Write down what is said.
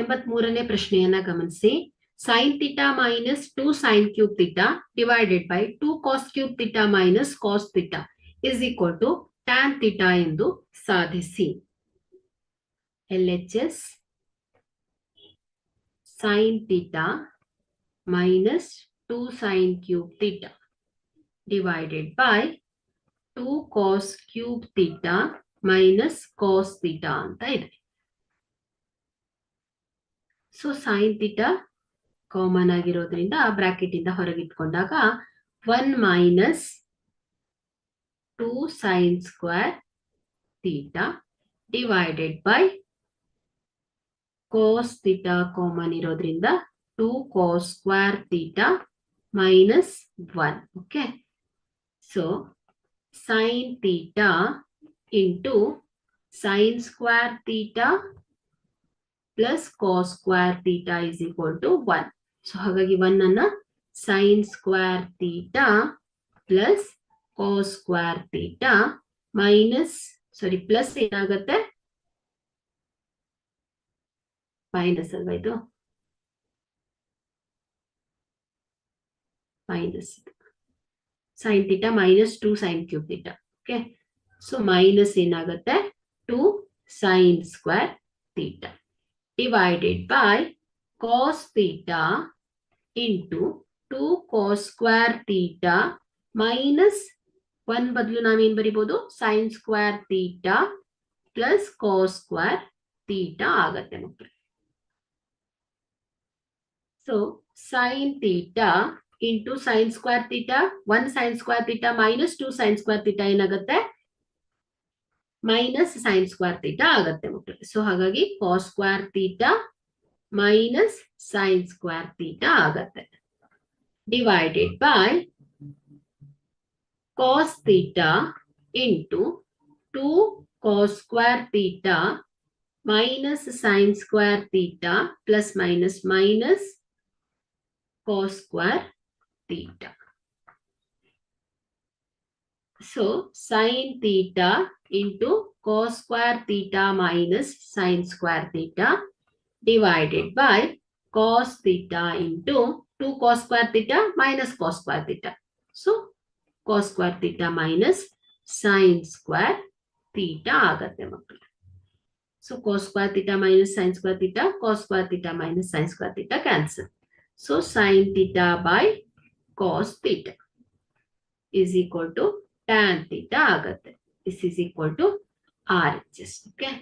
ಎಂಬತ್ ಮೂರನೇ ಪ್ರಶ್ನೆಯನ್ನ ಗಮನಿಸಿ. Sine theta minus two sine cube theta divided by two cos cube theta minus cos theta is equal to tan theta ಎಂದು ಸಾಧಿಸಿ. L H S sine theta minus two sine cube theta divided by two cos cube theta minus cos theta ಅಂತ ಇದೆ. So sine theta common ಆಗಿರೋದ್ರಿಂದ bracket ಇಂದ ಹೊರಗಿಟ್ಕೊಂಡಾಗ one minus two sine square theta divided by cos theta common ಇರೋದ್ರಿಂದ two cos square theta minus one okay so sine theta into sine square theta plus cos square theta is equal to one so ಹಾಗಾಗಿ one ಅನ್ನ sine square theta plus cos square theta minus sorry plus ಏನಾಗತ್ತೆ? Minus ಅಲ್ವಾ ಇದು? Minus sine theta minus two sine cube theta okay so minus ಏನಾಗುತ್ತೆ? Two sine square theta divided by cos theta into 2 cos square theta minus 1 ಬದಲು ನಾವೇನ್ ಬರಿಬಹುದು sin square theta plus cos square theta ಆಗತ್ತೆ ಮಕ್ಕಳು so sin theta into sin square theta 1 sin square theta minus 2 sin square theta ಏನಾಗುತ್ತೆ minus sine square theta ಆಗತ್ತೆ ಮಕ್ಕಳು so ಹಾಗಾಗಿ cos square theta minus sine square theta ಆಗತ್ತೆ. Divided by cos theta into two cos square theta minus sine square theta plus minus minus cos square theta So sine theta into cos square theta minus sin square theta divided by cos theta into 2 cos square theta minus cos square theta. So cos square theta minus sin square theta ಆಗತ್ತೆ ಮಕ್ಕಳು so cos square theta minus sin square theta cos square theta minus sin square theta cancel. So sin theta by cos theta is equal to tan theta ಆಗತ್ತೆ. this is equal to r RHS. Okay.